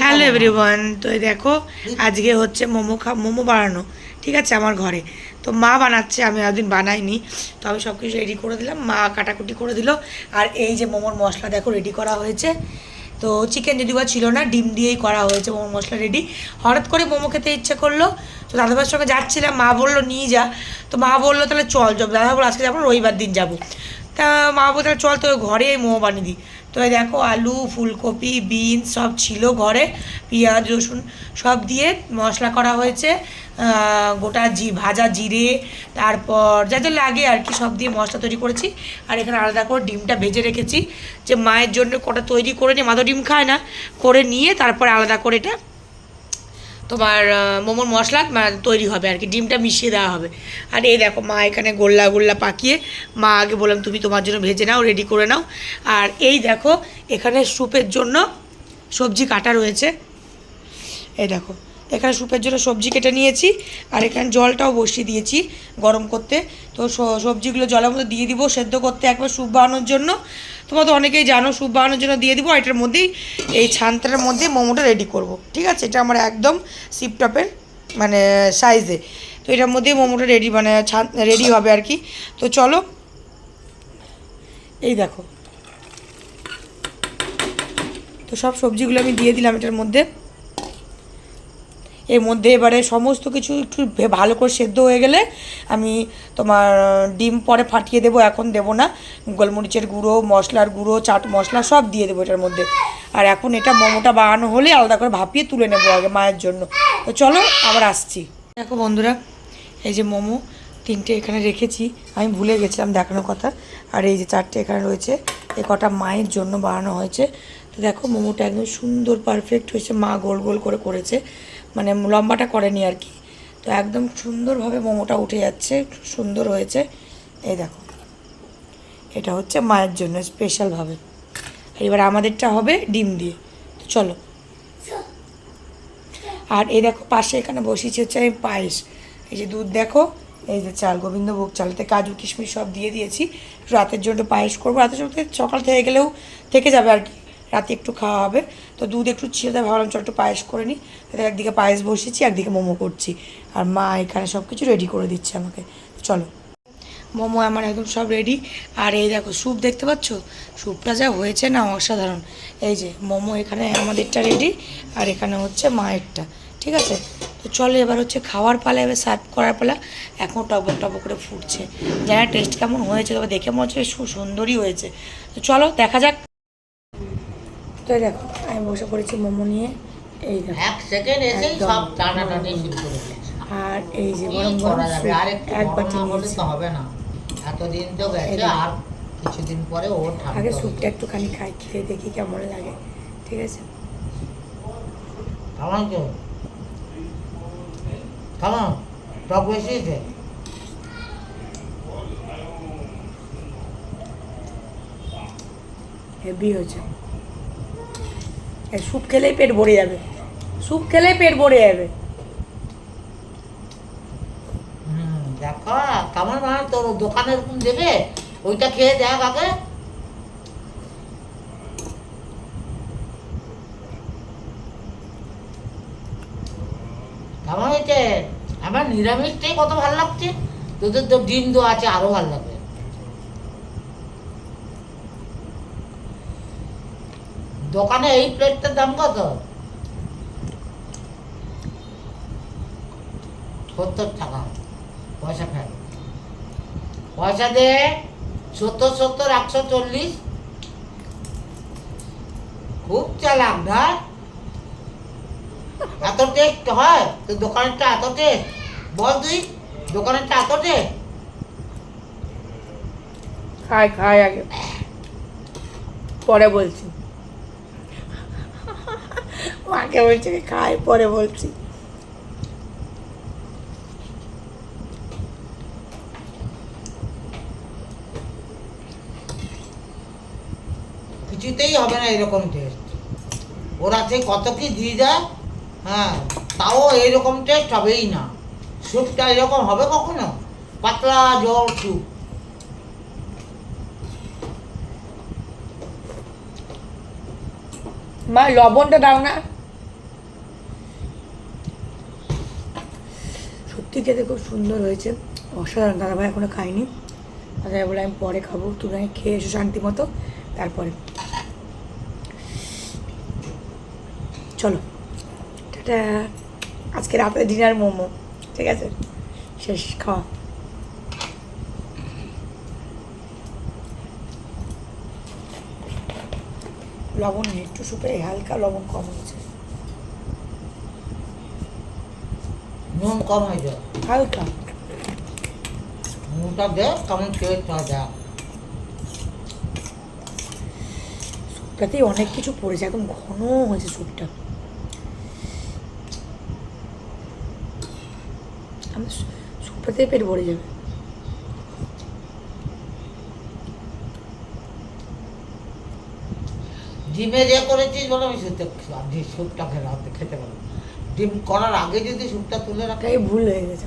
Hello everyone তো দেখো আজকে হচ্ছে মোমো খা মোমো বানানো। ঠিক আছে? আমার ঘরে। তো মা বানাচ্ছে আমি একদিন বানাইনি। তো আমি সব কিছু রেডি করে দিলাম। মা কাটাকুটি করে দিল। আর এই যে মোমোর মশলা দেখো রেডি করা হয়েছে। তো চিকেন যদি বা ছিল না ডিম দিয়েই করা হয়েছে মোমোর মশলা রেডি হঠাৎ করে মোমো খেতে ইচ্ছে করল। তো দাদাভাইয়ের সঙ্গে যাচ্ছিলাম। মা বলল নিয়ে যা। তো মা বলল তাহলে চল যাব দাদা বলল আজকে যাব রবিবার দিন যাব। তা মা বলতে তাহলে চল তো ঘরে মোমো বানিয়ে দিই। তো দেখো আলু, ফুলকপি, বিনস সব ছিল ঘরে। পেঁয়াজ, রসুন সব দিয়ে মশলা করা হয়েছে। গোটা জি, ভাজা জিরে, তারপর যা যা লাগে আর কি সব দিয়ে মশলা তৈরি করেছি। আর এখানে আলাদা করে ডিমটা ভেজে রেখেছি। যে মায়ের জন্য কটা তৈরি করে নিয়ে, মা ডিম খায় না, করে নিয়ে তারপরে আলাদা করে এটা তোমার মোমোর মশলা তৈরি হবে আর কি, ডিমটা মিশিয়ে দেওয়া হবে। আর এই দেখো, মা এখানে গোল্লা গোল্লা পাকিয়ে, মা আগে বললাম তুমি তোমার জন্য ভেজে নাও রেডি করে নাও। আর এই দেখো, এখানে স্যুপের জন্য সবজি কাটা রয়েছে। এই দেখো এখানে স্যুপের জন্য সবজি কেটে নিয়েছি, আর এখানে জলটাও বসিয়ে দিয়েছি গরম করতে। তো সবজিগুলো জলের মধ্যে দিয়ে দিব সেদ্ধ করতে একবার স্যুপ বানানোর জন্য। তোমরা তো অনেকেই জানো স্যুপ বানানোর জন্য দিয়ে দিব এটার মধ্যেই এই ছানটার মধ্যে মোমোটা রেডি করব, ঠিক আছে? এটা আমার একদম সিপটপের মানে সাইজে তো এটার মধ্যেই মোমোটা রেডি মানে ছান রেডি হবে আর কি। তো চলো, এই দেখো। তো সব সবজিগুলো আমি দিয়ে দিলাম এটার মধ্যে। এর মধ্যে এবারে সমস্ত কিছু একটু ভালো করে সেদ্ধ হয়ে গেলে আমি তোমার ডিম পরে ফাটিয়ে দেবো, এখন দেবো না। গোলমরিচের গুঁড়ো, মশলার গুঁড়ো, চাট মশলা সব দিয়ে দেবো এটার মধ্যে। আর এখন এটা মোমোটা বানানো হলে আলাদা করে ভাপিয়ে তুলে নেব আগে মায়ের জন্য। তো চলো, আবার আসছি। দেখো বন্ধুরা, এই যে মোমো, তিনটে এখানে রেখেছি। আমি ভুলে গেছিলাম দেখানোর কথা। আর এই যে চারটে এখানে রয়েছে, এ কটা মায়ের জন্য বানানো হয়েছে। তো দেখো, মোমোটা একদম সুন্দর পারফেক্ট হয়েছে। মা গোল গোল করে করেছে। মানে লম্বাটা করেনি আর কি। তো একদম সুন্দরভাবে মোমোটা উঠে যাচ্ছে, সুন্দর হয়েছে। এই দেখো। এটা হচ্ছে মায়ের জন্য স্পেশালভাবে এবার আমাদেরটা হবে ডিম দিয়ে। তো চলো। আর এই দেখো, পাশে এখানে বসিয়েছি হচ্ছে আমি পায়েস। এই যে দুধ দেখো, এই যে চাল, গোবিন্দভোগ চালতে কাজু, কিশমিশ সব দিয়ে দিয়েছি। রাতের জন্য পায়েস করব। রাতের জন্য সকাল থেকে গেলেও থেকে যাবে আর কি। রাতে একটু খাওয়া হবে। তো দুধ একটু ছিল, তাই ভাবলাম চল একটু পায়েস করে নিই তাদের একদিকে পায়েস বসিয়েছি, একদিকে মোমো করছি। আর মা এখানে সব কিছু রেডি করে দিচ্ছে আমাকে। চলো। মোমো আমার একদম সব রেডি আর এই দেখো স্যুপ দেখতে পাচ্ছ? স্যুপটা যা হয়েছে না অসাধারণ। এই যে, মোমো এখানে আমাদেরটা রেডি আর এখানে হচ্ছে মায়েরটা। ঠিক আছে? তো চলো এবার হচ্ছে খাওয়ার পালা, এবার সার্ভ করার পালা। এখন টবক টবক করে ফুটছে। জানা টেস্ট কেমন হয়েছে, তবে দেখে মনে হচ্ছে সুন্দরই হয়েছে। তো চলো, দেখা যাক। তো দেখো আমি বসে পড়েছি মোমো নিয়ে। এই দেখো এক সেকেন্ড এসেই সব টানাটানি শুরু করে আর এই যে গরম গরম এক বাটি নিয়েছি। হবে না। এতদিন তো গেছে আর কিছুদিন পরে ও ঠান্ডা আগে স্যুপটা একটুখানি খাই খেয়ে দেখি কেমন লাগে ঠিক আছে? কেমন কেউ? টক? হেভি হয়েছে। স্যুপ খেলেই পেট ভরে যাবে। স্যুপ খেলেই পেট ভরে যাবে। দেখো, কেমন মানে তোর দোকানে এরকম দেবে, ওইটা খেয়ে দেখ আগে। কেমন হয়েছে? আমার নিরামিষটাই কত ভালো লাগছে। তোদের তো ডিম তো আছে, আরও ভালো লাগবে। দোকানে এই প্লেটটার দাম কত? সত্তর টাকা। পয়সা ফেল। পয়সা দে, সত্তর সত্তর, একশো চল্লিশ। খুব চালাক না এত টেস্ট হয়? তো দোকানেরটা এত টেস্ট বল তুই, দোকানেরটা এত টেস্ট খাই খাই আগে। পরে বলছি। মাকে বলছি খাই পরে বলছি। কিছুতেই হবে না এরকম টেস্ট ওরা সেই কত কি দিয়ে দেয় হ্যাঁ তাও এইরকম টেস্ট হবেই না। স্যুপটা এরকম হবে কখনো? পাতলা জল স্যুপ। মা লবণটা দাও না। সত্যি খেতে খুব সুন্দর হয়েছে। অসাধারণ দাদা দাদাভাই এখনও খাইনি দাদাভাই বলে আমি পরে খাব তুমি আগে খেয়ে এসো শান্তি মতো। তারপরে। চলো। টাটা। আজকে রাতে ডিনার মোমো, ঠিক আছে? শেষ খাওয়া লবণ একটু সুপে, হালকা লবণ কম হয়েছে। নুন কম হয়ে যায়। হালকা। নুনটা দে কেমন হয় দেখ সুপটাতেই অনেক কিছু পড়েছে একদম ঘন হয়েছে স্যুপটা আমার স্যুপটাতেই পেট ভরে যাবে। ডিমে যে করেছিস বলে আমি স্যুপটা খেলাম খেতে পারব ডিম করার আগে যদি স্যুপটা তুলে রাখে। ভুল হয়ে গেছে।